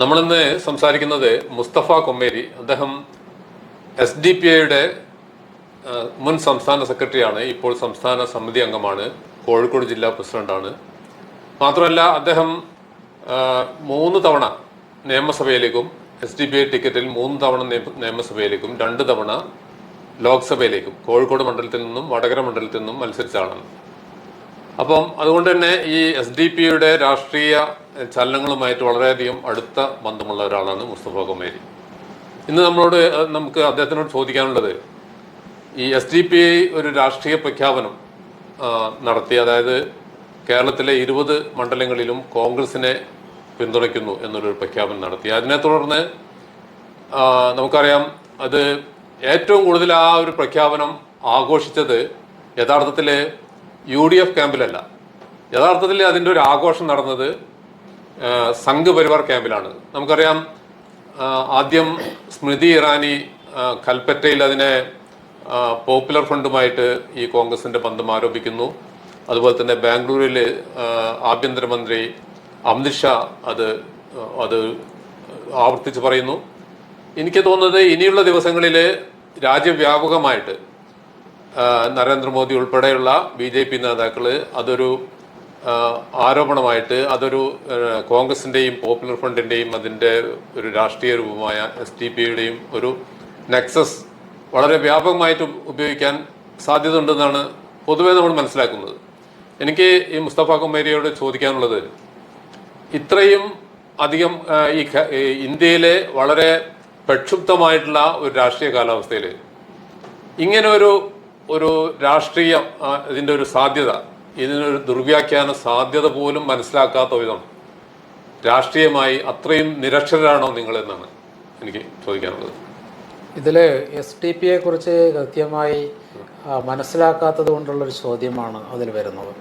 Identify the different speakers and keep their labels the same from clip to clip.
Speaker 1: നമ്മളിന്ന് സംസാരിക്കുന്നത് മുസ്തഫ കൊമ്മേരി അദ്ദേഹം എസ് ഡി പി ഐയുടെ മുൻ സംസ്ഥാന സെക്രട്ടറിയാണ്. ഇപ്പോൾ സംസ്ഥാന സമിതി അംഗമാണ്. കോഴിക്കോട് ജില്ലാ പ്രസിഡന്റാണ്. മാത്രമല്ല അദ്ദേഹം മൂന്ന് തവണ നിയമസഭയിലേക്കും എസ് ഡി പി ഐ ടിക്കറ്റിൽ മൂന്ന് തവണ നിയമസഭയിലേക്കും രണ്ട് തവണ ലോക്സഭയിലേക്കും കോഴിക്കോട് മണ്ഡലത്തിൽ നിന്നും വടകര മണ്ഡലത്തിൽ നിന്നും മത്സരിച്ച ആളാണ് അപ്പം അതുകൊണ്ട് തന്നെ ഈ എസ് ഡി പിയുടെ രാഷ്ട്രീയ ചലനങ്ങളുമായിട്ട് വളരെയധികം അടുത്ത ബന്ധമുള്ള ഒരാളാണ് മുസ്തഫ കൊമേരി. ഇന്ന് നമ്മളോട് നമുക്ക് അദ്ദേഹത്തിനോട് ചോദിക്കാനുള്ളത് ഈ എസ് ഡി പി ഐ ഒരു രാഷ്ട്രീയ പ്രഖ്യാപനം നടത്തി അതായത് കേരളത്തിലെ ഇരുപത് മണ്ഡലങ്ങളിലും കോൺഗ്രസിനെ പിന്തുണയ്ക്കുന്നു എന്നൊരു പ്രഖ്യാപനം നടത്തി. അതിനെ തുടർന്ന് നമുക്കറിയാം അത് ഏറ്റവും കൂടുതൽ ആ ഒരു പ്രഖ്യാപനം ആഘോഷിച്ചത് യഥാർത്ഥത്തിൽ യു ഡി എഫ് ക്യാമ്പിലല്ല. യഥാർത്ഥത്തിൽ അതിന്റെ ഒരു ആഘോഷം നടന്നത് സംഘ് പരിവാർ ക്യാമ്പിലാണ്. നമുക്കറിയാം ആദ്യം സ്മൃതി ഇറാനി കൽപ്പറ്റയിൽ അതിനെ പോപ്പുലർ ഫ്രണ്ടുമായിട്ട് ഈ കോൺഗ്രസിന്റെ ബന്ധം ആരോപിക്കുന്നു. അതുപോലെ തന്നെ ബാംഗ്ലൂരിൽ ആഭ്യന്തരമന്ത്രി അമിത്ഷാ അത് അത് ആവർത്തിച്ച് പറയുന്നു. എനിക്ക് തോന്നുന്നത് ഇനിയുള്ള ദിവസങ്ങളിൽ രാജ്യവ്യാപകമായിട്ട് നരേന്ദ്രമോദി ഉൾപ്പെടെയുള്ള ബി ജെ പി നേതാക്കൾ അതൊരു ആരോപണമായിട്ട് അതൊരു കോൺഗ്രസിന്റെയും പോപ്പുലർ ഫ്രണ്ടിന്റെയും അതിന്റെ ഒരു രാഷ്ട്രീയ രൂപമായ എസ് ടി യുടെയും ഒരു നെക്സസ് വളരെ വ്യാപകമായിട്ട് ഉപയോഗിക്കാൻ സാധ്യത ഉണ്ടെന്നാണ് പൊതുവെ നമ്മൾ മനസ്സിലാക്കുന്നത്. എനിക്ക് ഈ മുസ്തഫ കുമേരിയോട് ചോദിക്കാനുള്ളത് ഇത്രയും അധികം ഈ ഇന്ത്യയിലെ വളരെ പ്രക്ഷുബ്ധമായിട്ടുള്ള ഒരു രാഷ്ട്രീയ കാലാവസ്ഥയിൽ ഇങ്ങനെ ഒരു ഒരു രാഷ്ട്രീയ ഇതിന്റെ ഒരു സാധ്യത ഇതിനൊരു ദുർവ്യാഖ്യാന സാധ്യത പോലും മനസ്സിലാക്കാത്ത വിധം രാഷ്ട്രീയമായി അത്രയും നിരക്ഷരാണോ നിങ്ങൾ എന്നാണ് എനിക്ക് ചോദിക്കാനുള്ളത്.
Speaker 2: ഇതിൽ എസ് ടി പിയെ കുറിച്ച് കൃത്യമായി മനസ്സിലാക്കാത്തത് കൊണ്ടുള്ളൊരു ചോദ്യമാണ് അതിൽ വരുന്നത്.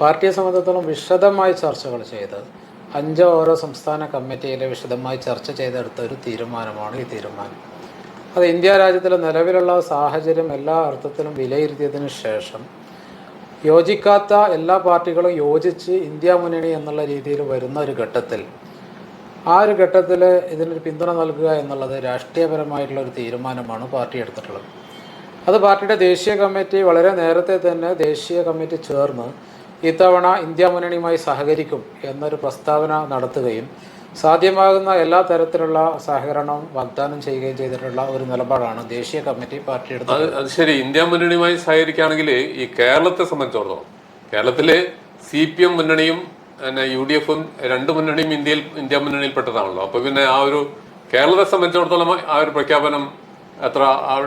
Speaker 2: പാർട്ടിയെ സംബന്ധിച്ചിടത്തോളം വിശദമായി ചർച്ചകൾ ചെയ്ത് അഞ്ചോ ഓരോ സംസ്ഥാന കമ്മിറ്റിയിലെ വിശദമായി ചർച്ച ചെയ്തെടുത്ത ഒരു തീരുമാനമാണ് ഈ തീരുമാനം. അത് ഇന്ത്യ രാജ്യത്തിലെ നിലവിലുള്ള സാഹചര്യം എല്ലാ അർത്ഥത്തിലും വിലയിരുത്തിയതിനു ശേഷം യോജിക്കാത്ത എല്ലാ പാർട്ടികളും യോജിച്ച് ഇന്ത്യ മുന്നണി എന്നുള്ള രീതിയിൽ വരുന്ന ഒരു ഘട്ടത്തിൽ. ആ ഒരു ഘട്ടത്തിൽ ഇതിനൊരു പിന്തുണ നൽകുക എന്നുള്ളത് രാഷ്ട്രീയപരമായിട്ടുള്ള ഒരു തീരുമാനമാണ് പാർട്ടി എടുത്തിട്ടുള്ളത്. അത് പാർട്ടിയുടെ ദേശീയ കമ്മിറ്റി വളരെ നേരത്തെ തന്നെ ദേശീയ കമ്മിറ്റി ചേർന്ന് ഇത്തവണ ഇന്ത്യ മുന്നണിയുമായി സഹകരിക്കും എന്നൊരു പ്രസ്താവന നടത്തുകയും സാധ്യമാകുന്ന എല്ലാ തരത്തിലുള്ള സഹകരണവും വാഗ്ദാനം ചെയ്യുകയും ചെയ്തിട്ടുള്ള ഒരു നിലപാടാണ് ദേശീയ കമ്മിറ്റി പാർട്ടി എടുത്തത്.
Speaker 1: അത് ശരി. ഇന്ത്യ മുന്നണിയുമായി സഹകരിക്കുകയാണെങ്കിൽ ഈ കേരളത്തെ സംബന്ധിച്ചിടത്തോളം കേരളത്തിലെ സി പി എം മുന്നണിയും പിന്നെ യു ഡി എഫും രണ്ട് മുന്നണിയും ഇന്ത്യയിൽ ഇന്ത്യ മുന്നണിയിൽപ്പെട്ടതാണല്ലോ. അപ്പോൾ പിന്നെ ആ ഒരു കേരളത്തെ സംബന്ധിച്ചിടത്തോളം ആ ഒരു പ്രഖ്യാപനം എത്ര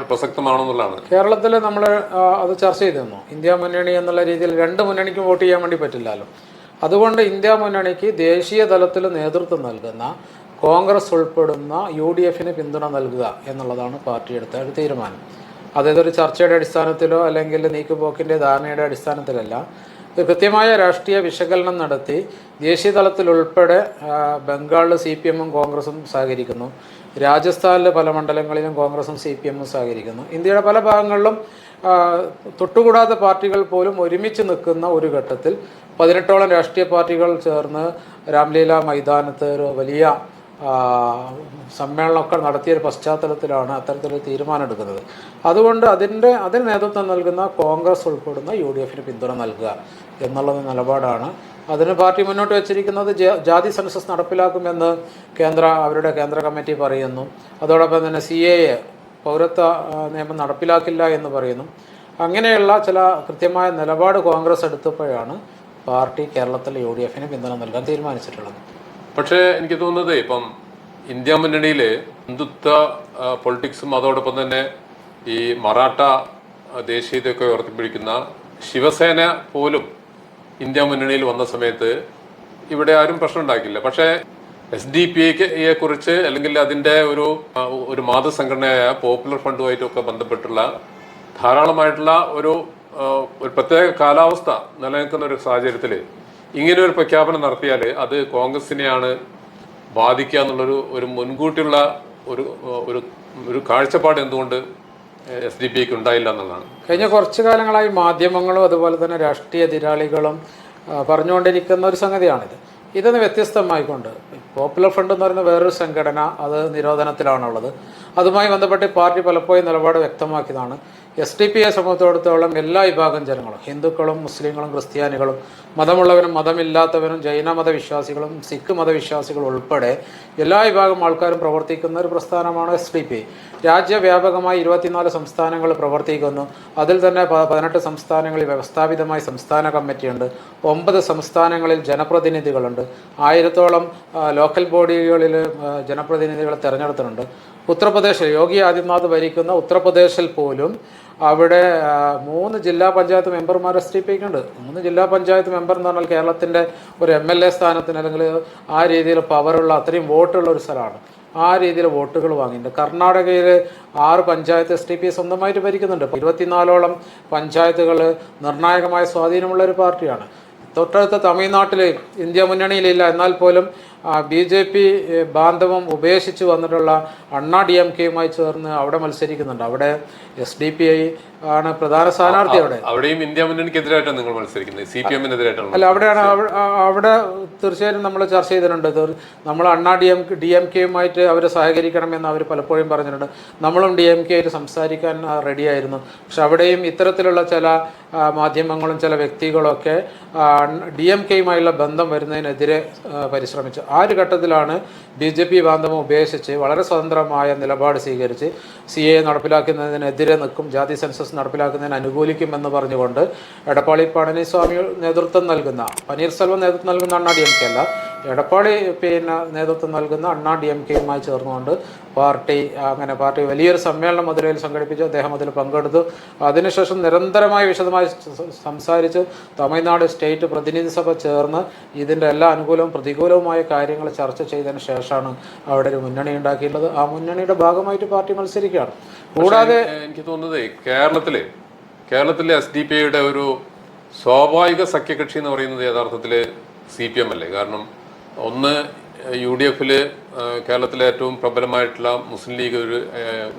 Speaker 1: പ്രസക്തമാണെന്നുള്ളതാണ്
Speaker 2: കേരളത്തിൽ നമ്മൾ അത് ചർച്ച ചെയ്തിരുന്നു. ഇന്ത്യ മുന്നണി എന്നുള്ള രീതിയിൽ രണ്ട് മുന്നണിക്കും വോട്ട് ചെയ്യാൻ വേണ്ടി പറ്റില്ലല്ലോ. അതുകൊണ്ട് ഇന്ത്യ മുന്നണിക്ക് ദേശീയ തലത്തിൽ നേതൃത്വം നൽകുന്ന കോൺഗ്രസ് ഉൾപ്പെടുന്ന യു ഡി എഫിന് പിന്തുണ നൽകുക എന്നുള്ളതാണ് പാർട്ടി എടുത്ത ഒരു തീരുമാനം. അതായത് ഒരു ചർച്ചയുടെ അടിസ്ഥാനത്തിലോ അല്ലെങ്കിൽ നീക്കുപോക്കിന്റെ ധാരണയുടെ അടിസ്ഥാനത്തിലല്ല. കൃത്യമായ രാഷ്ട്രീയ വിശകലനം നടത്തി ദേശീയ തലത്തിൽ ഉൾപ്പെടെ ബംഗാളിൽ സി പി എമ്മും കോൺഗ്രസും സഹകരിക്കുന്നു. രാജസ്ഥാനിലെ പല മണ്ഡലങ്ങളിലും കോൺഗ്രസും സി പി എമ്മും സഹകരിക്കുന്നു. ഇന്ത്യയുടെ പല ഭാഗങ്ങളിലും തൊട്ടുകൂടാത്ത പാർട്ടികൾ പോലും ഒരുമിച്ച് നിൽക്കുന്ന ഒരു ഘട്ടത്തിൽ പതിനെട്ടോളം രാഷ്ട്രീയ പാർട്ടികൾ ചേർന്ന് രാംലീല മൈതാനത്ത് ഒരു വലിയ സമ്മേളനമൊക്കെ നടത്തിയ ഒരു പശ്ചാത്തലത്തിലാണ് അത്തരത്തിലൊരു തീരുമാനം എടുക്കുന്നത് അതുകൊണ്ട് അതിന്റെ അതിന് നേതൃത്വം നൽകുന്ന കോൺഗ്രസ് ഉൾപ്പെടുന്ന യു ഡി എഫിന് പിന്തുണ നൽകുക എന്നുള്ളത് നിലപാടാണ്. അതിന് പാർട്ടി മുന്നോട്ട് വെച്ചിരിക്കുന്നത് ജാതി സെൻസസ് നടപ്പിലാക്കുമെന്ന് കേന്ദ്ര അവരുടെ കേന്ദ്ര കമ്മിറ്റി പറയുന്നു. അതോടൊപ്പം തന്നെ സി എ പൗരത്വ നിയമം നടപ്പിലാക്കില്ല എന്ന് പറയുന്നു. അങ്ങനെയുള്ള ചില കൃത്യമായ നിലപാട് കോൺഗ്രസ് എടുത്തപ്പോഴാണ് പാർട്ടി കേരളത്തിൽ യു ഡി എഫിന് പിന്തുണ നൽകാൻ തീരുമാനിച്ചിട്ടുള്ളത്.
Speaker 1: പക്ഷേ എനിക്ക് തോന്നുന്നത് ഇപ്പം ഇന്ത്യ മുന്നണിയിൽ ഹിന്ദുത്വ പൊളിറ്റിക്സും അതോടൊപ്പം തന്നെ ഈ മറാഠ ദേശീയതയൊക്കെ ഉയർത്തിപ്പിടിക്കുന്ന ശിവസേന പോലും ഇന്ത്യ മുന്നണിയിൽ വന്ന സമയത്ത് ഇവിടെ ആരും പ്രശ്നം ഉണ്ടാക്കില്ല പക്ഷേ എസ് ഡി പി ഐയെ കുറിച്ച് അല്ലെങ്കിൽ അതിന്റെ ഒരു ഒരു മാതൃസംഘടനയായ പോപ്പുലർ ഫണ്ടുമായിട്ടൊക്കെ ബന്ധപ്പെട്ടുള്ള ധാരാളമായിട്ടുള്ള ഒരു ഒരു പ്രത്യേക കാലാവസ്ഥ നിലനിൽക്കുന്ന ഒരു സാഹചര്യത്തിൽ ഇങ്ങനെ ഒരു പ്രഖ്യാപനം നടത്തിയാൽ അത് കോൺഗ്രസിനെയാണ് ബാധിക്കുക എന്നുള്ളൊരു ഒരു മുൻകൂട്ടിയുള്ള ഒരു ഒരു ഒരു കാഴ്ചപ്പാട് എന്തുകൊണ്ട് എസ് ഡി പി എക്ക് ഉണ്ടായില്ല എന്നുള്ളതാണ്.
Speaker 2: കഴിഞ്ഞ കുറച്ചു കാലങ്ങളായി മാധ്യമങ്ങളും അതുപോലെ തന്നെ രാഷ്ട്രീയ എതിരാളികളും പറഞ്ഞുകൊണ്ടിരിക്കുന്ന ഒരു സംഗതിയാണിത്. ഇതിന് വ്യത്യസ്തമായിക്കൊണ്ട് പോപ്പുലർ ഫ്രണ്ട് എന്ന് പറയുന്ന വേറൊരു സംഘടന അത് നിരോധനത്തിലാണുള്ളത്. അതുമായി ബന്ധപ്പെട്ട് പാർട്ടി പലപ്പോഴും നിലപാട് വ്യക്തമാക്കിയതാണ്. എസ് ഡി പി യെ സംബന്ധിച്ചിടത്തോളം എല്ലാ വിഭാഗം ജനങ്ങളും ഹിന്ദുക്കളും മുസ്ലിങ്ങളും ക്രിസ്ത്യാനികളും മതമുള്ളവരും മതമില്ലാത്തവരും ജൈന മതവിശ്വാസികളും സിഖ് മതവിശ്വാസികളും ഉൾപ്പെടെ എല്ലാ വിഭാഗം ആൾക്കാരും പ്രവർത്തിക്കുന്ന ഒരു പ്രസ്ഥാനമാണ് എസ് ഡി പി രാജ്യവ്യാപകമായി ഇരുപത്തിനാല് സംസ്ഥാനങ്ങൾ പ്രവർത്തിക്കുന്നു. അതിൽ തന്നെ പതിനെട്ട് സംസ്ഥാനങ്ങളിൽ വ്യവസ്ഥാപിതമായി സംസ്ഥാന കമ്മിറ്റിയുണ്ട്. ഒമ്പത് സംസ്ഥാനങ്ങളിൽ ജനപ്രതിനിധികളുണ്ട്. ആയിരത്തോളം ലോക്കൽ ബോഡികളിൽ ജനപ്രതിനിധികളെ തിരഞ്ഞെടുത്തിട്ടുണ്ട്. ഉത്തർപ്രദേശിൽ യോഗി ആദിത്യനാഥ് ഭരിക്കുന്ന ഉത്തർപ്രദേശിൽ പോലും അവിടെ മൂന്ന് ജില്ലാ പഞ്ചായത്ത് മെമ്പർമാർ എസ് ടി ഉണ്ട് മൂന്ന് ജില്ലാ പഞ്ചായത്ത് മെമ്പർ എന്ന് പറഞ്ഞാൽ കേരളത്തിന്റെ ഒരു എം എൽ എ സ്ഥാനത്തിന് അല്ലെങ്കിൽ ആ രീതിയിൽ പവറുള്ള അത്രയും വോട്ടുള്ള ഒരു സ്ഥലമാണ്. ആ രീതിയിൽ വോട്ടുകൾ വാങ്ങിയിട്ടുണ്ട്. കർണാടകയിൽ ആറ് പഞ്ചായത്ത് എസ് ടി പി സ്വന്തമായിട്ട് ഭരിക്കുന്നുണ്ട്. ഇരുപത്തിനാലോളം പഞ്ചായത്തുകൾ നിർണായകമായ സ്വാധീനമുള്ള ഒരു പാർട്ടിയാണ്. തൊട്ടടുത്ത തമിഴ്നാട്ടിൽ ഇന്ത്യ മുന്നണിയിലില്ല. എന്നാൽ പോലും ബി ജെ പി ബാന്ധവം ഉപേക്ഷിച്ച് വന്നിട്ടുള്ള അണ്ണാ ഡി എം കെയുമായി ചേർന്ന് അവിടെ മത്സരിക്കുന്നുണ്ട്. അവിടെ എസ് ഡി പി ഐ ആണ് പ്രധാന സ്ഥാനാർത്ഥി അവിടെ.
Speaker 1: അവിടെയും ഇന്ത്യ മുന്നണിക്കെതിരായിട്ടാണ് നിങ്ങൾ മത്സരിക്കുന്നത്. സി പി എമ്മിനെതിരായിട്ടാണ്?
Speaker 2: അല്ല അവിടെയാണ് അവ- അവിടെ തീർച്ചയായും നമ്മൾ ചർച്ച ചെയ്തിട്ടുണ്ട്. നമ്മൾ Anna D M D M കെയുമായിട്ട് അവരെ സഹകരിക്കണമെന്ന് അവർ പലപ്പോഴും പറഞ്ഞിട്ടുണ്ട്. നമ്മളും ഡി എം കെ ആയിട്ട് സംസാരിക്കാൻ റെഡിയായിരുന്നു. പക്ഷെ അവിടെയും ഇത്തരത്തിലുള്ള ചില മാധ്യമങ്ങളും ചില വ്യക്തികളും ഒക്കെ ഡി എം കെയുമായുള്ള ബന്ധം വരുന്നതിനെതിരെ പരിശ്രമിച്ചു. ആ ഒരു ഘട്ടത്തിലാണ് ബി ജെ പി ബാന്ധവം ഉപേക്ഷിച്ച് വളരെ സ്വതന്ത്രമായ നിലപാട് സ്വീകരിച്ച് സി എ നടപ്പിലാക്കുന്നതിനെതിരെ നിൽക്കും ജാതി സെൻസസ് നടപ്പിലാക്കുന്നതിന് അനുകൂലിക്കുമെന്ന് പറഞ്ഞുകൊണ്ട് എടപ്പാളി പളനിസ്വാമി നേതൃത്വം നൽകുന്ന പനീർസെൽവം നേതൃത്വം നൽകുന്ന അണ്ണാ ഡി എം കെ അല്ല എടപ്പാളി പിന്നെ നേതൃത്വം നൽകുന്ന അണ്ണാ ഡി എം കെയുമായി ചേർന്നുകൊണ്ട് പാർട്ടി അങ്ങനെ പാർട്ടി വലിയൊരു സമ്മേളനം മധുരയിൽ സംഘടിപ്പിച്ചു. അദ്ദേഹം അതിൽ പങ്കെടുത്തു. അതിനുശേഷം നിരന്തരമായി വിശദമായി സംസാരിച്ച് തമിഴ്നാട് സ്റ്റേറ്റ് പ്രതിനിധി സഭ ചേർന്ന് ഇതിന്റെ എല്ലാ അനുകൂലവും പ്രതികൂലവുമായ കാര്യങ്ങൾ ചർച്ച ചെയ്തതിന് ശേഷമാണ് അവിടെ ഒരു മുന്നണി ഉണ്ടാക്കിയിട്ടുള്ളത്. ആ മുന്നണിയുടെ ഭാഗമായിട്ട് പാർട്ടി മത്സരിക്കുകയാണ്. കൂടാതെ
Speaker 1: എനിക്ക് തോന്നുന്നത് കേരളത്തിലെ കേരളത്തിലെ എസ് ഡി പി ഐയുടെ ഒരു സ്വാഭാവിക സഖ്യകക്ഷി എന്ന് പറയുന്നത് യഥാർത്ഥത്തിൽ സി പി എം അല്ലേ? കാരണം ഒന്ന് യു ഡി എഫിൽ കേരളത്തിലെ ഏറ്റവും പ്രബലമായിട്ടുള്ള മുസ്ലിം ലീഗ് ഒരു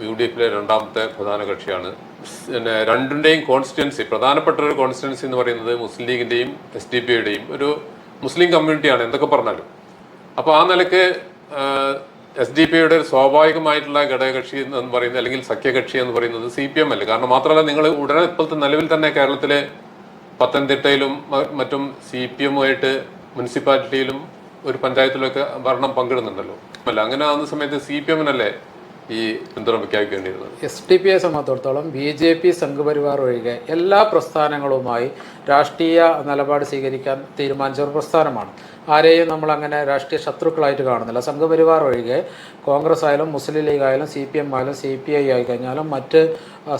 Speaker 1: യു ഡി എഫിലെ രണ്ടാമത്തെ പ്രധാന കക്ഷിയാണ്. പിന്നെ രണ്ടിന്റെയും കോൺസ്റ്റിറ്റ്യൻസി പ്രധാനപ്പെട്ട ഒരു കോൺസ്റ്റിറ്റ്യൻസി എന്ന് പറയുന്നത് മുസ്ലിം ലീഗിന്റെയും എസ് ഡി പി യുടെയും ഒരു മുസ്ലിം കമ്മ്യൂണിറ്റിയാണ് എന്തൊക്കെ പറഞ്ഞാലും. അപ്പോൾ ആ നിലയ്ക്ക് എസ് ഡി പി യുടെ ഒരു സ്വാഭാവികമായിട്ടുള്ള ഘടകകക്ഷി എന്ന് പറയുന്നത് അല്ലെങ്കിൽ സഖ്യകക്ഷി എന്ന് പറയുന്നത് സി പി എം അല്ലേ? കാരണം മാത്രമല്ല നിങ്ങൾ ഉടനെ ഇപ്പോഴത്തെ നിലവിൽ തന്നെ കേരളത്തിലെ പത്തനംതിട്ടയിലും മറ്റും സി പി എമ്മുമായിട്ട് മുനിസിപ്പാലിറ്റിയിലും ഒരു പഞ്ചായത്തിലൊക്കെ ഭരണം പങ്കിടുന്നുണ്ടല്ലോ. അല്ല അങ്ങനെ ആവുന്ന സമയത്ത് സി പി എമ്മിനല്ലേ ഈ പിന്തുണ പ്രഖ്യാപിക്കേണ്ടിയിരുന്നത്?
Speaker 2: എസ് ഡി പി ഐ സംബന്ധിച്ചിടത്തോളം ബി ജെ പി സംഘപരിവാർ ഒഴികെ എല്ലാ പ്രസ്ഥാനങ്ങളുമായി രാഷ്ട്രീയ നിലപാട് സ്വീകരിക്കാൻ തീരുമാനിച്ച ഒരു പ്രസ്ഥാനമാണ്. ആരെയും നമ്മൾ അങ്ങനെ രാഷ്ട്രീയ ശത്രുക്കളായിട്ട് കാണുന്നില്ല. സംഘപരിവാർ ഒഴികെ കോൺഗ്രസ് ആയാലും മുസ്ലിം ലീഗ് ആയാലും സി പി എം ആയാലും സി പി ഐ ആയി കഴിഞ്ഞാലും മറ്റ്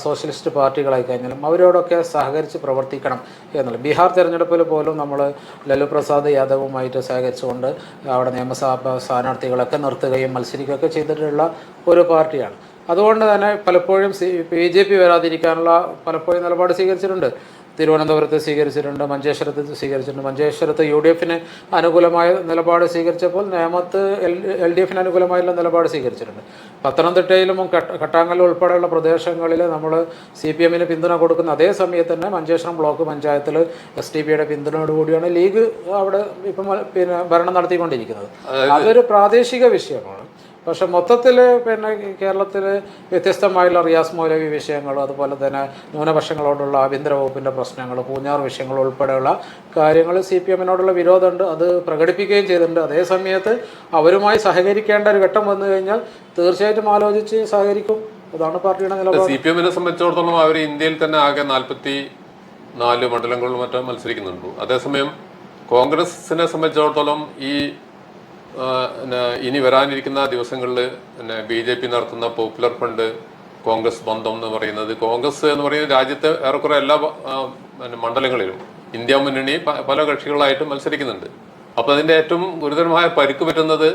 Speaker 2: സോഷ്യലിസ്റ്റ് പാർട്ടികളായി കഴിഞ്ഞാലും അവരോടൊക്കെ സഹകരിച്ച് പ്രവർത്തിക്കണം എന്നുള്ളത്. ബീഹാർ തിരഞ്ഞെടുപ്പിൽ പോലും നമ്മൾ ലല്ലു പ്രസാദ് യാദവുമായിട്ട് സഹകരിച്ചുകൊണ്ട് അവിടെ നിയമസഭാ സ്ഥാനാർത്ഥികളൊക്കെ നിർത്തുകയും മത്സരിക്കുകയൊക്കെ ചെയ്തിട്ടുള്ള ഒരു പാർട്ടിയാണ്. അതുകൊണ്ട് തന്നെ പലപ്പോഴും സി ബി ജെ പി വരാതിരിക്കാനുള്ള പലപ്പോഴും നിലപാട് സ്വീകരിച്ചിട്ടുണ്ട്. തിരുവനന്തപുരത്ത് സ്വീകരിച്ചിട്ടുണ്ട് മഞ്ചേശ്വരത്ത് സ്വീകരിച്ചിട്ടുണ്ട്. മഞ്ചേശ്വരത്ത് യു ഡി എഫിന് അനുകൂലമായ നിലപാട് സ്വീകരിച്ചപ്പോൾ നേമത്ത് എൽ എൽ ഡി എഫിന് അനുകൂലമായുള്ള നിലപാട് സ്വീകരിച്ചിട്ടുണ്ട്. പത്തനംതിട്ടയിലും കട്ട- കട്ടാങ്ങൽ ഉൾപ്പെടെയുള്ള പ്രദേശങ്ങളിൽ നമ്മൾ സി പി എമ്മിന് പിന്തുണ കൊടുക്കുന്ന അതേ സമയത്ത് തന്നെ മഞ്ചേശ്വരം ബ്ലോക്ക് പഞ്ചായത്തിൽ എസ് ഡി പിയുടെ പിന്തുണയോടുകൂടിയാണ് ലീഗ് അവിടെ ഇപ്പം പിന്നെ ഭരണം നടത്തിക്കൊണ്ടിരിക്കുന്നത്. അതൊരു പ്രാദേശിക വിഷയമാണ്. പക്ഷെ മൊത്തത്തിൽ പിന്നെ കേരളത്തിൽ വ്യത്യസ്തമായുള്ള റിയാസ് മൗലവി വിഷയങ്ങൾ അതുപോലെ തന്നെ ന്യൂനപക്ഷങ്ങളോടുള്ള ആഭ്യന്തര വകുപ്പിന്റെ പ്രശ്നങ്ങൾ പൂഞ്ഞാർ വിഷയങ്ങൾ ഉൾപ്പെടെയുള്ള കാര്യങ്ങൾ സി പി എമ്മിനോടുള്ള വിരോധമുണ്ട്. അത് പ്രകടിപ്പിക്കുകയും ചെയ്തിട്ടുണ്ട്. അതേസമയത്ത് അവരുമായി സഹകരിക്കേണ്ട ഒരു ഘട്ടം വന്നു കഴിഞ്ഞാൽ തീർച്ചയായിട്ടും ആലോചിച്ച് സഹകരിക്കും. അതാണ് പാർട്ടിയുടെ നിലപാട്.
Speaker 1: സി പി എമ്മിനെ സംബന്ധിച്ചിടത്തോളം അവർ ഇന്ത്യയിൽ തന്നെ ആകെ നാൽപ്പത്തി നാല് മണ്ഡലങ്ങളിൽ മറ്റും മത്സരിക്കുന്നുണ്ട്. അതേസമയം കോൺഗ്രസിനെ സംബന്ധിച്ചിടത്തോളം ഈ ഇനി വരാനിരിക്കുന്ന ദിവസങ്ങളിൽ പിന്നെ ബി ജെ പി നടത്തുന്ന പോപ്പുലർ ഫണ്ട് കോൺഗ്രസ് ബന്ധം എന്ന് പറയുന്നത്. കോൺഗ്രസ് എന്ന് പറയുന്നത് രാജ്യത്തെ ഏറെക്കുറെ എല്ലാ മണ്ഡലങ്ങളിലും ഇന്ത്യ മുന്നണി പല കക്ഷികളായിട്ട് മത്സരിക്കുന്നുണ്ട്. അപ്പോൾ അതിന്റെ ഏറ്റവും ഗുരുതരമായ പരുക്ക് പറ്റുന്നത്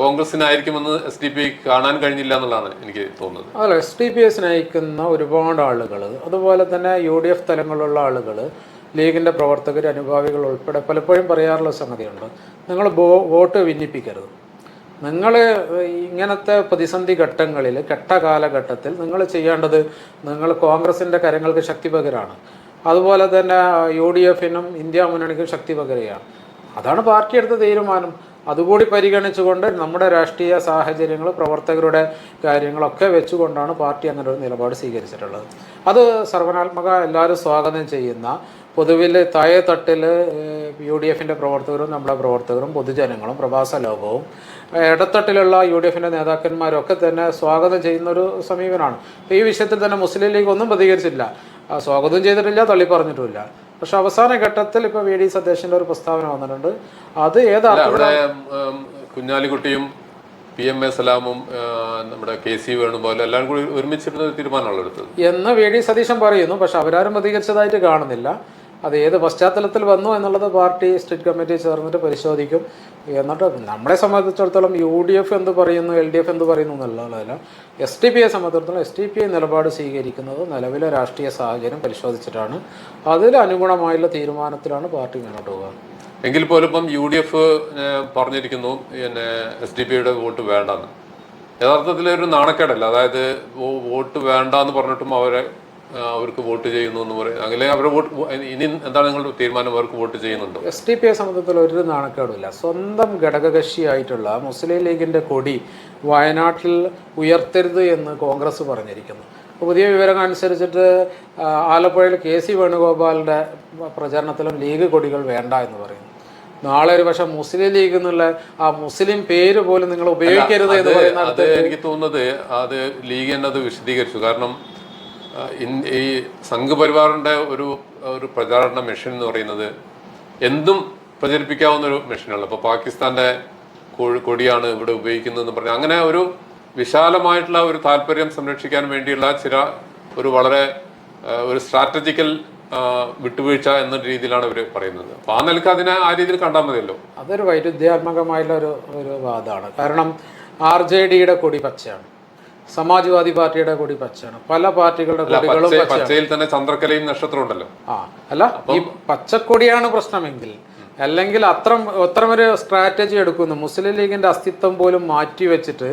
Speaker 1: കോൺഗ്രസിനായിരിക്കുമെന്ന് എസ് ഡി പി കാണാൻ കഴിഞ്ഞില്ല എന്നുള്ളതാണ് എനിക്ക് തോന്നുന്നത്.
Speaker 2: അതല്ല എസ് ഡി പി എസ് നയിക്കുന്ന ഒരുപാട് ആളുകൾ അതുപോലെ തന്നെ യു ഡി എഫ് തലങ്ങളിലുള്ള ആളുകൾ ലീഗിന്റെ പ്രവർത്തകർ അനുഭാവികൾ ഉൾപ്പെടെ പലപ്പോഴും പറയാറുള്ള സംഗതിയുണ്ട്. നിങ്ങൾ വോട്ട് ഭിന്നിപ്പിക്കരുത് നിങ്ങൾ ഇങ്ങനത്തെ പ്രതിസന്ധി ഘട്ടങ്ങളിൽ ഘട്ട കാലഘട്ടത്തിൽ നിങ്ങൾ ചെയ്യേണ്ടത് നിങ്ങൾ കോൺഗ്രസിന്റെ കരങ്ങൾക്ക് ശക്തി പകരാണ് അതുപോലെ തന്നെ യു ഡി എഫിനും ഇന്ത്യ മുന്നണിക്കും ശക്തി പകരുകയാണ് അതാണ് പാർട്ടി എടുത്ത തീരുമാനം. അതുകൂടി പരിഗണിച്ചുകൊണ്ട് നമ്മുടെ രാഷ്ട്രീയ സാഹചര്യങ്ങൾ പ്രവർത്തകരുടെ കാര്യങ്ങളൊക്കെ വെച്ചുകൊണ്ടാണ് പാർട്ടി അങ്ങനെ ഒരു നിലപാട് സ്വീകരിച്ചിട്ടുള്ളത്. അത് സർവനാത്മക എല്ലാവരും സ്വാഗതം ചെയ്യുന്ന പൊതുവിൽ താഴെത്തട്ടിൽ യു ഡി എഫിന്റെ പ്രവർത്തകരും നമ്മുടെ പ്രവർത്തകരും പൊതുജനങ്ങളും പ്രവാസ ലോകവും ഇടത്തട്ടിലുള്ള യു ഡി എഫിന്റെ നേതാക്കന്മാരൊക്കെ തന്നെ സ്വാഗതം ചെയ്യുന്ന ഒരു സമീപനമാണ്. ഈ വിഷയത്തിൽ തന്നെ മുസ്ലിം ലീഗ് ഒന്നും പ്രതികരിച്ചില്ല സ്വാഗതം ചെയ്തിട്ടില്ല തള്ളി പറഞ്ഞിട്ടുമില്ല. പക്ഷെ അവസാന ഘട്ടത്തിൽ ഇപ്പോൾ വി ഡി സതീശന്റെ ഒരു പ്രസ്താവന വന്നിട്ടുണ്ട്. അത്
Speaker 1: ഏതാണ് കുഞ്ഞാലിക്കുട്ടിയും പി എം എ സലാമും നമ്മുടെ കെ സി വേണുപോലെ എല്ലാവരും കൂടി ഒരുമിച്ചിരുന്ന ഒരു തീരുമാനമാണല്ലോ എടുത്തത്.
Speaker 2: എന്ന് വി ഡി സതീശൻ പറയുന്നു. പക്ഷെ അവരാരും പ്രതികരിച്ചതായിട്ട് കാണുന്നില്ല. അത് ഏത് പശ്ചാത്തലത്തിൽ വന്നു എന്നുള്ളത് പാർട്ടി സ്റ്റേറ്റ് കമ്മിറ്റി ചേർന്നിട്ട് പരിശോധിക്കും. എന്നിട്ട് നമ്മളെ സംബന്ധിച്ചിടത്തോളം യു ഡി എഫ് എന്ത് പറയുന്നു എൽ ഡി എഫ് എന്ത് പറയുന്നു എന്നുള്ളതല്ല എസ് ടി ഐ സംബന്ധിച്ചിടത്തോളം എസ് ടി പി ഐ നിലപാട് സ്വീകരിക്കുന്നത് നിലവിലെ രാഷ്ട്രീയ സാഹചര്യം പരിശോധിച്ചിട്ടാണ്. അതിൽ അനുഗുണമായുള്ള തീരുമാനത്തിലാണ് പാർട്ടി മുന്നോട്ട് പോകുക
Speaker 1: എങ്കിൽ പോലും ഇപ്പം യു ഡി എഫ് പറഞ്ഞിരിക്കുന്നു പിന്നെ എസ് ഡി പി ഐയുടെ വോട്ട് വേണ്ടെന്ന്. യഥാർത്ഥത്തിൽ ഒരു നാണക്കേടല്ല. അതായത് വോട്ട് വേണ്ട എന്ന് പറഞ്ഞിട്ടും അവരെ അവർക്ക് വോട്ട് ചെയ്യുന്നു എന്ന് പറയും. അങ്ങനെ അവരുടെ വോട്ട് ഇനി എന്താണ് നിങ്ങളുടെ തീരുമാനം? അവർക്ക് വോട്ട് ചെയ്യുന്നുണ്ടോ?
Speaker 2: എസ് ടി പി ഐ സംബന്ധത്തിൽ ഒരു നാണക്കേടുമില്ല. സ്വന്തം ഘടകകക്ഷിയായിട്ടുള്ള മുസ്ലിം ലീഗിന്റെ കൊടി വയനാട്ടിൽ ഉയർത്തരുത് എന്ന് കോൺഗ്രസ് പറഞ്ഞിരിക്കുന്നു. പുതിയ വിവരങ്ങൾ അനുസരിച്ചിട്ട് ആലപ്പുഴയിൽ കെ സി വേണുഗോപാലിന്റെ പ്രചരണത്തിലും ലീഗ് കൊടികൾ വേണ്ട എന്ന് പറയുന്നു. നാളെ ഒരു പക്ഷെ മുസ്ലിം ലീഗ് എന്നുള്ള ആ മുസ്ലിം പേര് പോലും നിങ്ങൾ ഉപയോഗിക്കരുത് എന്ന് പറയുന്ന
Speaker 1: എനിക്ക് തോന്നുന്നത് അത് ലീഗ് തന്നെ അത് വിശദീകരിച്ചു. കാരണം ഈ സംഘപരിവാറിന്റെ ഒരു ഒരു പ്രചാരണ മെഷീൻ എന്ന് പറയുന്നത് എന്തും പ്രചരിപ്പിക്കാവുന്ന ഒരു മെഷീനാണ് അപ്പോൾ പാകിസ്ഥാന്റെ കൊ- കൊടിയാണ് ഇവിടെ ഉപയോഗിക്കുന്നതെന്ന് പറഞ്ഞാൽ അങ്ങനെ ഒരു വിശാലമായിട്ടുള്ള ഒരു താല്പര്യം സംരക്ഷിക്കാൻ വേണ്ടിയുള്ള ചില ഒരു വളരെ ഒരു സ്ട്രാറ്റജിക്കൽ വിട്ടുവീഴ്ച എന്ന രീതിയിലാണ് ഇവർ പറയുന്നത്. അപ്പോൾ ആ നിലയ്ക്ക് അതിനെ ആ രീതിയിൽ കണ്ടാൽ മതിയല്ലോ.
Speaker 2: അതൊരു വൈരുദ്ധ്യാത്മകമായുള്ള ഒരു ഒരു വാദമാണ്. കാരണം ആർ ജെ ഡിയുടെ കൊടി പച്ചയാണ്. സമാജ്വാദി പാർട്ടിയുടെ കൂടി പച്ചയാണ്. പല പാർട്ടികളുടെ കൊടികളും
Speaker 1: പച്ചയിൽ തന്നെ ചന്ദ്രക്കലയും നക്ഷത്രം ഉണ്ടല്ലോ.
Speaker 2: ആ അല്ല ഈ പച്ചക്കൊടിയാണ് പ്രശ്നമെങ്കിൽ അല്ലെങ്കിൽ അത്ര അത്രമൊരു സ്ട്രാറ്റജി എടുക്കുന്നു. മുസ്ലിം ലീഗിന്റെ അസ്തിത്വം പോലും മാറ്റി വെച്ചിട്ട്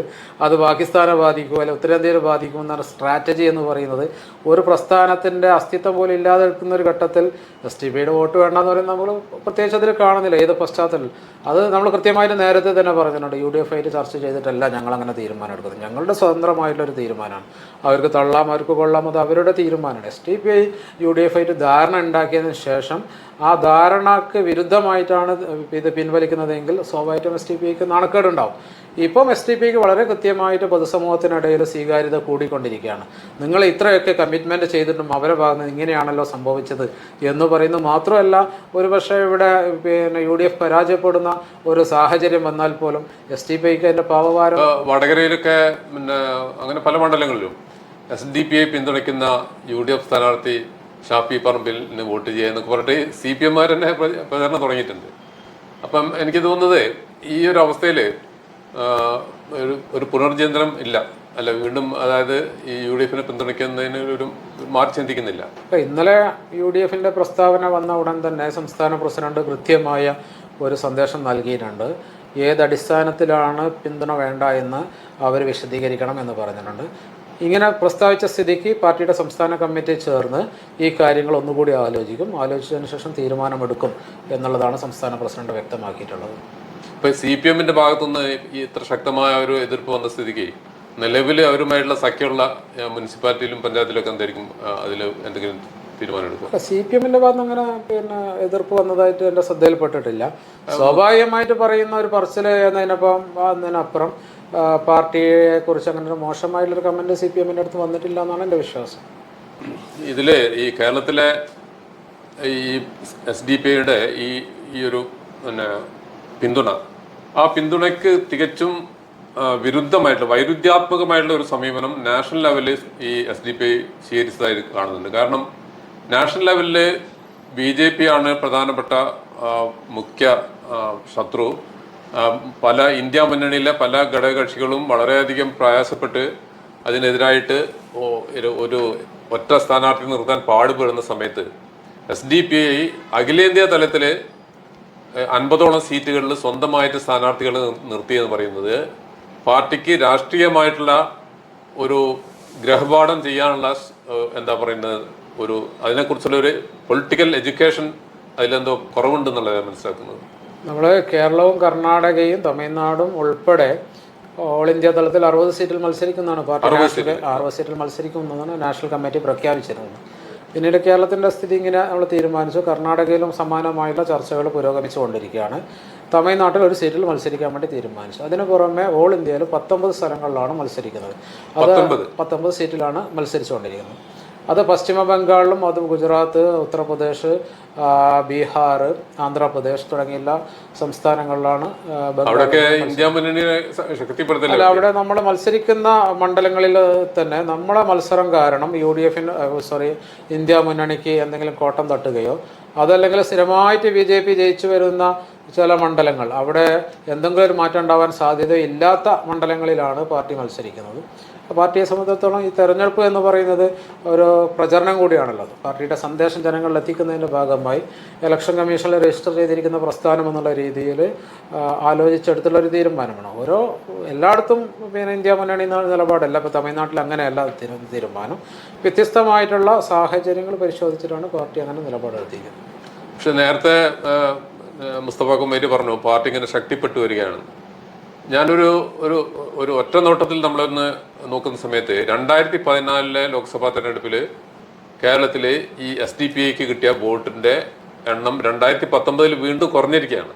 Speaker 2: അത് പാകിസ്ഥാനെ ബാധിക്കും അല്ലെ ഉത്തരേന്ത്യയെ ബാധിക്കും എന്നാണ് സ്ട്രാറ്റജി എന്ന് പറയുന്നത്. ഒരു പ്രസ്ഥാനത്തിന്റെ അസ്തിത്വം പോലും ഇല്ലാതെ എടുക്കുന്ന ഒരു ഘട്ടത്തിൽ എസ് ടി പിയുടെ വോട്ട് വേണ്ടെന്ന് പറയുന്നത് നമ്മൾ പ്രത്യേകിച്ച് അതിൽ കാണുന്നില്ല. ഏത് പശ്ചാത്തലത്തിൽ? അത് നമ്മൾ കൃത്യമായിട്ട് നേരത്തെ തന്നെ പറഞ്ഞിട്ടുണ്ട്. യു ഡി എഫ് ആയിട്ട് ചർച്ച ചെയ്തിട്ടല്ല ഞങ്ങൾ അങ്ങനെ തീരുമാനം എടുക്കുന്നത് ഞങ്ങളുടെ സ്വതന്ത്രമായിട്ടുള്ളൊരു തീരുമാനമാണ്. അവർക്ക് തള്ളാം അവർക്ക് കൊള്ളാം അത് അവരുടെ തീരുമാനമാണ്. S T P I U D F ആയിട്ട് ധാരണ ഉണ്ടാക്കിയതിന് ശേഷം ആ ധാരണക്ക് വിരുദ്ധമായിട്ടാണ് ഇത് പിൻവലിക്കുന്നതെങ്കിൽ സ്വാഭാവികമായിട്ടും എസ് ടി പി ഐക്ക് നാണക്കേടുണ്ടാവും. ഇപ്പം എസ് ടി പിക്ക് വളരെ കൃത്യമായിട്ട് പൊതുസമൂഹത്തിനിടയിൽ സ്വീകാര്യത കൂടിക്കൊണ്ടിരിക്കുകയാണ്. നിങ്ങൾ ഇത്രയൊക്കെ കമ്മിറ്റ്മെന്റ് ചെയ്തിട്ടും അവരെ ഭാഗത്ത് ഇങ്ങനെയാണല്ലോ സംഭവിച്ചത് എന്ന് പറയുന്നത് മാത്രമല്ല ഒരുപക്ഷെ ഇവിടെ പിന്നെ യു ഡി എഫ് പരാജയപ്പെടുന്ന ഒരു സാഹചര്യം വന്നാൽ പോലും എസ് ടി പിക്ക് അതിന്റെ പാവഭാരം
Speaker 1: വടകരയിലൊക്കെ പിന്നെ അങ്ങനെ പല മണ്ഡലങ്ങളിലും എസ് ഡി പി ഐ പിന്തുണയ്ക്കുന്ന യു ഡി എഫ് സ്ഥാനാർത്ഥി ഷാഫി പറമ്പിലിന് വോട്ട് ചെയ്യുക എന്നൊക്കെ പറഞ്ഞിട്ട് സി പി എംമാർ തന്നെ പ്ര- പ്രചരണം തുടങ്ങിയിട്ടുണ്ട്. അപ്പം എനിക്ക് തോന്നുന്നത് ഈ ഒരു അവസ്ഥയിൽ ഒരു ഒരു പുനർജീവനം ഇല്ല. അല്ല വീണ്ടും അതായത് ഈ യു ഡി എഫിനെ പിന്തുണയ്ക്കുന്നതിന് ഒരു മാർച്ച് ചിന്തിക്കുന്നില്ല.
Speaker 2: ഇന്നലെ യു ഡി എഫിന്റെ പ്രസ്താവന വന്ന ഉടൻ തന്നെ സംസ്ഥാന പ്രസിഡന്റ് കൃത്യമായ ഒരു സന്ദേശം നൽകിയിട്ടുണ്ട്. ഏതടിസ്ഥാനത്തിലാണ് പിന്തുണ വേണ്ട എന്ന് അവർ വിശദീകരിക്കണം എന്ന് പറഞ്ഞിട്ടുണ്ട്. ഇങ്ങനെ പ്രസ്താവിച്ച സ്ഥിതിക്ക് പാർട്ടിയുടെ സംസ്ഥാന കമ്മിറ്റി ചേർന്ന് ഈ കാര്യങ്ങൾ ഒന്നുകൂടി ആലോചിക്കും. ആലോചിച്ചതിന് ശേഷം തീരുമാനമെടുക്കും എന്നുള്ളതാണ് സംസ്ഥാന പ്രസിഡന്റ് വ്യക്തമാക്കിയിട്ടുള്ളത്.
Speaker 1: ഇപ്പൊ സി പി എമ്മിന്റെ ഭാഗത്തുനിന്ന് ഇത്ര ശക്തമായ ഒരു എതിർപ്പ് വന്ന സ്ഥിതിക്ക് നിലവിൽ അവരുമായിട്ടുള്ള സഖ്യമുള്ള മുനിസിപ്പാലിറ്റിയിലും പഞ്ചായത്തിലൊക്കെ എന്തായിരിക്കും അതിൽ എന്തെങ്കിലും
Speaker 2: സി പി എമ്മിന്റെ ഭാഗത്ത് അങ്ങനെ പിന്നെ എതിർപ്പ് വന്നതായിട്ട് എന്റെ ശ്രദ്ധയിൽപ്പെട്ടിട്ടില്ല. സ്വാഭാവികമായിട്ട് പറയുന്ന ഒരു പറച്ചിൽ എന്നതിനപ്പം അതിനപ്പുറം ആ, പാർട്ടിയെ കുറിച്ച് അങ്ങനെ ഒരു മോശമായിട്ടുള്ള കമന്റ് സി പി എമ്മിന്റെ അടുത്ത് വന്നിട്ടില്ല എന്നാണ് എന്റെ വിശ്വാസം.
Speaker 1: ഇതിൽ ഈ കേരളത്തിലെ ഈ എസ് ഡി പി ഐയുടെ ഈ ഈ ഒരു പിന്നെ പിന്തുണ. ആ പിന്തുണയ്ക്ക് തികച്ചും വിരുദ്ധമായിട്ടുള്ള വൈരുദ്ധ്യാത്മകമായിട്ടുള്ള ഒരു സമീപനം നാഷണൽ ലെവലിൽ ഈ എസ് ഡി പി ഐ സ്വീകരിച്ചതായി കാണുന്നുണ്ട്. കാരണം നാഷണൽ ലെവലിൽ ബി ജെ പി ആണ് പ്രധാനപ്പെട്ട മുഖ്യ ശത്രു. പല ഇന്ത്യ മുന്നണിയിലെ പല ഘടകകക്ഷികളും വളരെയധികം പ്രയാസപ്പെട്ട് അതിനെതിരായിട്ട് ഒരു- ഒരു ഒറ്റ സ്ഥാനാർത്ഥി നിർത്താൻ പാടുപെടുന്ന സമയത്ത് എസ് ഡി പി ഐ അഖിലേന്ത്യാ തലത്തിൽ അൻപതോളം സീറ്റുകളിൽ സ്വന്തമായിട്ട് സ്ഥാനാർത്ഥികൾ നിർ- നിർത്തിയെന്ന് പറയുന്നത് പാർട്ടിക്ക് രാഷ്ട്രീയമായിട്ടുള്ള ഒരു ഗ്രഹപാഠം ചെയ്യാനുള്ള എന്താ പറയുന്നത് ഒരു അതിനെക്കുറിച്ചുള്ള ഒരു പൊളിറ്റിക്കൽ എഡ്യൂക്കേഷൻ അതിലെന്തോ കുറവുണ്ടെന്നുള്ളത് മനസ്സിലാക്കുന്നത്.
Speaker 2: നമ്മൾ കേരളവും കർണാടകയും തമിഴ്നാടും ഉൾപ്പെടെ ഓൾ ഇന്ത്യ തലത്തിൽ അറുപത് സീറ്റിൽ മത്സരിക്കുന്നതാണ് പാർട്ടി അറുപത് സീറ്റിൽ. മത്സരിക്കുന്നതാണ് നാഷണൽ കമ്മിറ്റി പ്രഖ്യാപിച്ചിരുന്നത്. പിന്നീട് കേരളത്തിന്റെ സ്ഥിതി ഇങ്ങനെ നമ്മൾ തീരുമാനിച്ചു. കർണാടകയിലും സമാനമായുള്ള ചർച്ചകൾ പുരോഗമിച്ചുകൊണ്ടിരിക്കുകയാണ്. തമിഴ്നാട്ടിൽ ഒരു സീറ്റിൽ മത്സരിക്കാൻ വേണ്ടി തീരുമാനിച്ചു. അതിന് പുറമെ ഓൾ ഇന്ത്യയിൽ പത്തൊമ്പത് സ്ഥലങ്ങളിലാണ് മത്സരിക്കുന്നത്. അത് പത്തൊമ്പത് സീറ്റിലാണ് മത്സരിച്ചുകൊണ്ടിരിക്കുന്നത്. അത് പശ്ചിമ ബംഗാളിലും അതും ഗുജറാത്ത് ഉത്തർപ്രദേശ് ബീഹാർ ആന്ധ്രാപ്രദേശ് തുടങ്ങിയ എല്ലാ സംസ്ഥാനങ്ങളിലാണ് അല്ല അവിടെ നമ്മൾ മത്സരിക്കുന്ന മണ്ഡലങ്ങളിൽ തന്നെ നമ്മളെ മത്സരം കാരണം യു ഡി എഫിന് സോറി ഇന്ത്യ മുന്നണിക്ക് എന്തെങ്കിലും കോട്ടം തട്ടുകയോ അതല്ലെങ്കിൽ സ്ഥിരമായിട്ട് ബി ജെ പി ജയിച്ചു വരുന്ന ചില മണ്ഡലങ്ങൾ. അവിടെ എന്തെങ്കിലും ഒരു മാറ്റം ഉണ്ടാവാൻ സാധ്യതയില്ലാത്ത മണ്ഡലങ്ങളിലാണ് പാർട്ടി മത്സരിക്കുന്നത്. പാർട്ടിയെ സംബന്ധിച്ചിടത്തോളം ഈ തെരഞ്ഞെടുപ്പ് എന്ന് പറയുന്നത് ഒരു പ്രചരണം കൂടിയാണല്ലോ. പാർട്ടിയുടെ സന്ദേശം ജനങ്ങളിൽ എത്തിക്കുന്നതിന്റെ ഭാഗമായി ഇലക്ഷൻ കമ്മീഷനിൽ രജിസ്റ്റർ ചെയ്തിരിക്കുന്ന പ്രസ്ഥാനം എന്നുള്ള രീതിയിൽ ആലോചിച്ചെടുത്തുള്ള ഒരു തീരുമാനമാണ്. ഓരോ എല്ലായിടത്തും പിന്നെ ഇന്ത്യ മുന്നണി എന്ന നിലപാടല്ല. ഇപ്പോൾ തമിഴ്നാട്ടിൽ അങ്ങനെയല്ല തീരു- തീരുമാനം. വ്യത്യസ്തമായിട്ടുള്ള സാഹചര്യങ്ങൾ പരിശോധിച്ചിട്ടാണ് പാർട്ടി അങ്ങനെ നിലപാടെടുത്തിരിക്കുന്നത്.
Speaker 1: പക്ഷെ നേരത്തെ മുസ്തഫ കുമേരി പറഞ്ഞു പാർട്ടി ഇങ്ങനെ ശക്തിപ്പെട്ടു വരികയാണ്. ഞാനൊരു ഒരു ഒരു ഒറ്റ നോട്ടത്തിൽ നമ്മളൊന്ന് നോക്കുന്ന സമയത്ത് രണ്ടായിരത്തി പതിനാലിലെ ലോക്സഭാ തെരഞ്ഞെടുപ്പിൽ കേരളത്തിൽ ഈ എസ് ഡി പി ഐക്ക് കിട്ടിയ വോട്ടിന്റെ എണ്ണം രണ്ടായിരത്തി പത്തൊമ്പതിൽ വീണ്ടും കുറഞ്ഞിരിക്കുകയാണ്.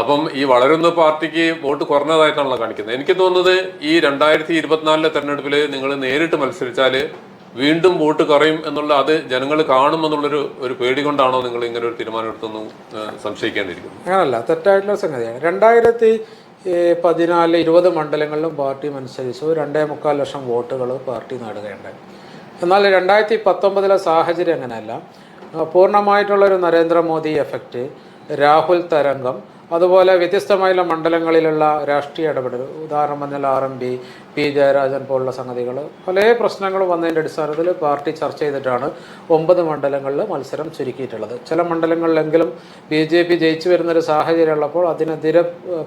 Speaker 1: അപ്പം ഈ വളരുന്ന പാർട്ടിക്ക് വോട്ട് കുറഞ്ഞതായിട്ടാണല്ലോ കാണിക്കുന്നത്. എനിക്ക് തോന്നുന്നത് ഈ രണ്ടായിരത്തി ഇരുപത്തിനാലിലെ തെരഞ്ഞെടുപ്പിൽ നിങ്ങൾ നേരിട്ട് മത്സരിച്ചാൽ വീണ്ടും വോട്ട് കുറയും എന്നുള്ള അത് ജനങ്ങൾ കാണുമെന്നുള്ളൊരു ഒരു പേടി കൊണ്ടാണോ നിങ്ങൾ ഇങ്ങനെ ഒരു തീരുമാനം എടുത്തെന്ന് സംശയിക്കേണ്ടിയിരിക്കുന്നു
Speaker 2: അങ്ങനല്ല തെറ്റായിട്ടുള്ള സംഗതിയാണ് രണ്ടായിരത്തി പതിനാല് ഇരുപത് മണ്ഡലങ്ങളിലും പാർട്ടി മത്സരിച്ചു. രണ്ടേ മുക്കാൽ ലക്ഷം വോട്ടുകൾ പാർട്ടി നേടുകയുണ്ടായി. എന്നാൽ രണ്ടായിരത്തി പത്തൊമ്പതിലെ സാഹചര്യം അങ്ങനെയല്ല പൂർണമായിട്ടുള്ളൊരു നരേന്ദ്രമോദി എഫക്റ്റ് രാഹുൽ തരംഗം അതുപോലെ വ്യത്യസ്തമായുള്ള മണ്ഡലങ്ങളിലുള്ള രാഷ്ട്രീയ ഇടപെടൽ ഉദാഹരണം പറഞ്ഞാൽ R M P P. Jayarajan പോലുള്ള സംഗതികൾ പല പ്രശ്നങ്ങൾ വന്നതിന്റെ അടിസ്ഥാനത്തിൽ പാർട്ടി ചർച്ച ചെയ്തിട്ടാണ് ഒമ്പത് മണ്ഡലങ്ങളിൽ മത്സരം ചുരുക്കിയിട്ടുള്ളത്. ചില മണ്ഡലങ്ങളിലെങ്കിലും ബി ജെ പി ജയിച്ചു വരുന്നൊരു സാഹചര്യം ഉള്ളപ്പോൾ അതിനെതിരെ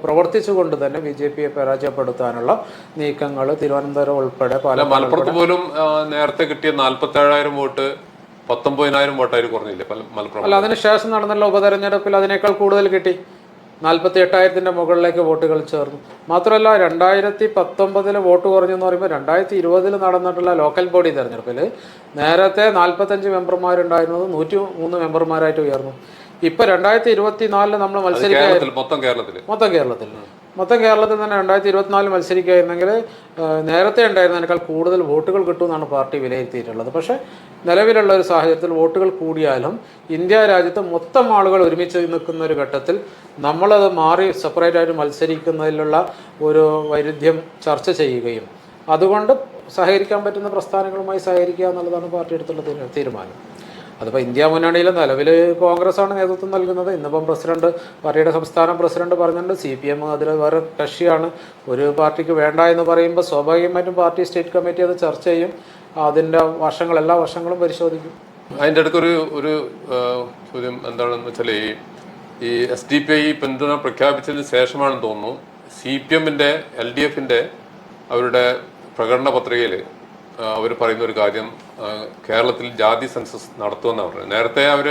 Speaker 2: പ്രവർത്തിച്ചുകൊണ്ട് തന്നെ ബി ജെ പിയെ പരാജയപ്പെടുത്താനുള്ള നീക്കങ്ങൾ തിരുവനന്തപുരം ഉൾപ്പെടെ പല
Speaker 1: മലപ്പുറത്ത് പോലും നേരത്തെ കിട്ടിയ നാൽപ്പത്തി ഏഴായിരം വോട്ട് പത്തൊമ്പതിനായിരം വോട്ടായി കുറഞ്ഞില്ലേ? മലപ്പുറം
Speaker 2: അല്ല അതിനുശേഷം നടന്നുള്ള ഉപതെരഞ്ഞെടുപ്പിൽ അതിനേക്കാൾ കൂടുതൽ കിട്ടി. നാൽപ്പത്തി എട്ടായിരത്തിന്റെ മുകളിലേക്ക് വോട്ടുകൾ ചേർന്നു. മാത്രമല്ല രണ്ടായിരത്തി പത്തൊമ്പതിൽ വോട്ട് കുറഞ്ഞു എന്ന് പറയുമ്പോൾ രണ്ടായിരത്തി ഇരുപതിൽ നടന്നിട്ടുള്ള ലോക്കൽ ബോഡി തിരഞ്ഞെടുപ്പിൽ നേരത്തെ നാൽപ്പത്തഞ്ച് മെമ്പർമാരുണ്ടായിരുന്നത് നൂറ്റി മൂന്ന് മെമ്പർമാരായിട്ട് ഉയർന്നു. ഇപ്പം രണ്ടായിരത്തി ഇരുപത്തി നാലിൽ നമ്മൾ
Speaker 1: മത്സരിക്കാൻ മൊത്തം കേരളത്തിൽ
Speaker 2: മൊത്തം കേരളത്തിൽ മൊത്തം കേരളത്തിൽ തന്നെ രണ്ടായിരത്തി ഇരുപത്തിനാല് മത്സരിക്കുകയായിരുന്നെങ്കിൽ നേരത്തെ ഉണ്ടായിരുന്നതിനേക്കാൾ കൂടുതൽ വോട്ടുകൾ കിട്ടുമെന്നാണ് പാർട്ടി വിലയിരുത്തിയിട്ടുള്ളത്. പക്ഷേ നിലവിലുള്ള ഒരു സാഹചര്യത്തിൽ വോട്ടുകൾ കൂടിയാലും ഇന്ത്യ രാജ്യത്ത് മൊത്തം ആളുകൾ ഒരുമിച്ച് നിൽക്കുന്ന ഒരു ഘട്ടത്തിൽ നമ്മളത് മാറി സെപ്പറേറ്റ് ആയിട്ട് മത്സരിക്കുന്നതിലുള്ള ഒരു വൈരുദ്ധ്യം ചർച്ച ചെയ്യുകയും അതുകൊണ്ട് സഹകരിക്കാൻ പറ്റുന്ന പ്രസ്ഥാനങ്ങളുമായി സഹകരിക്കുക എന്നുള്ളതാണ് പാർട്ടി എടുത്തുള്ള തീരുമാനം. അതിപ്പോൾ ഇന്ത്യ മുന്നണിയിൽ നിലവിൽ കോൺഗ്രസ്സാണ് നേതൃത്വം നൽകുന്നത്. ഇന്നിപ്പം പ്രസിഡന്റ് പാർട്ടിയുടെ സംസ്ഥാന പ്രസിഡന്റ് പറഞ്ഞിട്ടുണ്ട് സി പി എം അതിൽ വേറെ കക്ഷിയാണ്. ഒരു പാർട്ടിക്ക് വേണ്ട എന്ന് പറയുമ്പോൾ സ്വാഭാവികമായിട്ടും പാർട്ടി സ്റ്റേറ്റ് കമ്മിറ്റി അത് ചർച്ച ചെയ്യും. അതിന്റെ വർഷങ്ങൾ എല്ലാ വർഷങ്ങളും പരിശോധിക്കും.
Speaker 1: അതിന്റെ അടുക്കൊരു ഒരു ഒരു ചോദ്യം എന്താണെന്ന് വെച്ചാൽ ഈ ഈ എസ് ഡി പി ഐ പിന്തുണ പ്രഖ്യാപിച്ചതിന് ശേഷമാണെന്ന് തോന്നുന്നു. സി പി എമ്മിന്റെ എൽ ഡി എഫിന്റെ അവരുടെ പ്രകടന പത്രികയിൽ അവർ പറയുന്ന ഒരു കാര്യം കേരളത്തിൽ ജാതി സെൻസസ് നടത്തുമെന്നാണ് പറഞ്ഞു നേരത്തെ അവർ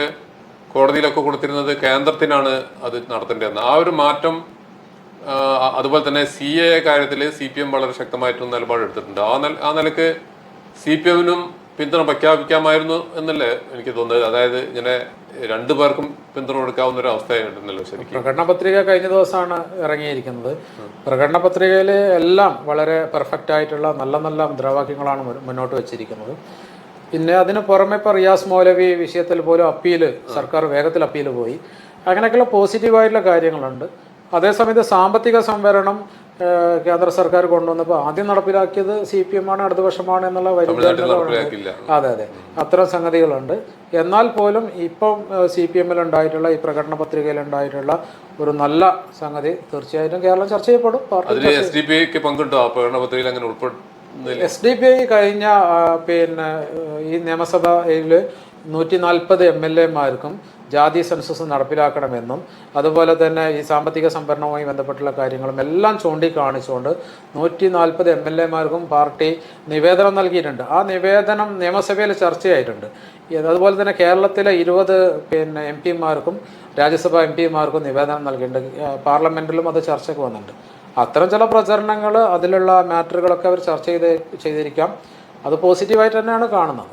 Speaker 1: കോടതിയിലൊക്കെ കൊടുത്തിരുന്നത് കേന്ദ്രത്തിനാണ് അത് നടത്തേണ്ടതെന്ന്. ആ ഒരു മാറ്റം അതുപോലെ തന്നെ സി എ കാര്യത്തിൽ സി പി എം വളരെ ശക്തമായിട്ടൊരു നിലപാടെടുത്തിട്ടുണ്ട്. ആ ആ നിലയ്ക്ക് സി പി എമ്മിനും പിന്തുണ പ്രഖ്യാപിക്കാമായിരുന്നു എന്നല്ലേ എനിക്ക് തോന്നുന്നത്. അതായത് ഇങ്ങനെ രണ്ടു പേർക്കും പിന്തുണ കൊടുക്കാവുന്ന ഒരു അവസ്ഥ
Speaker 2: പ്രകടന പത്രിക കഴിഞ്ഞ ദിവസമാണ് ഇറങ്ങിയിരിക്കുന്നത്. പ്രകടന പത്രികയിൽ എല്ലാം വളരെ പെർഫെക്റ്റ് ആയിട്ടുള്ള നല്ല നല്ല മുദ്രാവാക്യങ്ങളാണ് മുന്നോട്ട് വെച്ചിരിക്കുന്നത്. പിന്നെ അതിന് പുറമെ ഇപ്പോൾ റിയാസ് മൗലവി വിഷയത്തിൽ പോലും അപ്പീൽ സർക്കാർ വേഗത്തിൽ അപ്പീൽ പോയി. അങ്ങനെയൊക്കെയുള്ള പോസിറ്റീവായിട്ടുള്ള കാര്യങ്ങളുണ്ട്. അതേസമയത്ത് സാമ്പത്തിക സംവരണം കേന്ദ്ര സർക്കാർ കൊണ്ടുവന്നപ്പോൾ ആദ്യം നടപ്പിലാക്കിയത് സി പി എം ആണ് അടുത്ത വർഷമാണ് എന്നുള്ള വലിയ അതെ അതെ. അത്തരം സംഗതികളുണ്ട്. എന്നാൽ പോലും ഇപ്പം സി പി എമ്മിൽ ഉണ്ടായിട്ടുള്ള ഈ പ്രകടന പത്രികയിൽ ഉണ്ടായിട്ടുള്ള ഒരു നല്ല സംഗതി തീർച്ചയായിട്ടും കേരളം ചർച്ച ചെയ്യപ്പെടും.
Speaker 1: എസ് ഡി പി
Speaker 2: ഐ കഴിഞ്ഞ പിന്നെ ഈ നിയമസഭയിൽ നൂറ്റി നാൽപ്പത് എം എൽ എമാർക്കും ജാതി സെൻസസ് നടപ്പിലാക്കണമെന്നും അതുപോലെ തന്നെ ഈ സാമ്പത്തിക സംഭരണവുമായി ബന്ധപ്പെട്ടുള്ള കാര്യങ്ങളും എല്ലാം ചൂണ്ടിക്കാണിച്ചുകൊണ്ട് നൂറ്റി നാൽപ്പത് എം എൽ എമാർക്കും പാർട്ടി നിവേദനം നൽകിയിട്ടുണ്ട്. ആ നിവേദനം നിയമസഭയിൽ ചർച്ചയായിട്ടുണ്ട്. അതുപോലെ തന്നെ കേരളത്തിലെ ഇരുപത് പിന്നെ എം പിമാർക്കും രാജ്യസഭാ എം പിമാർക്കും നിവേദനം നൽകിയിട്ടുണ്ട്. പാർലമെന്റിലും അത് ചർച്ചയ്ക്ക് വന്നിട്ടുണ്ട്. അത്തരം ചില പ്രചരണങ്ങൾ അതിലുള്ള മാറ്ററുകളൊക്കെ അവർ ചർച്ച ചെയ്ത് ചെയ്തിരിക്കാം. അത് പോസിറ്റീവായിട്ട് തന്നെയാണ് കാണുന്നത്.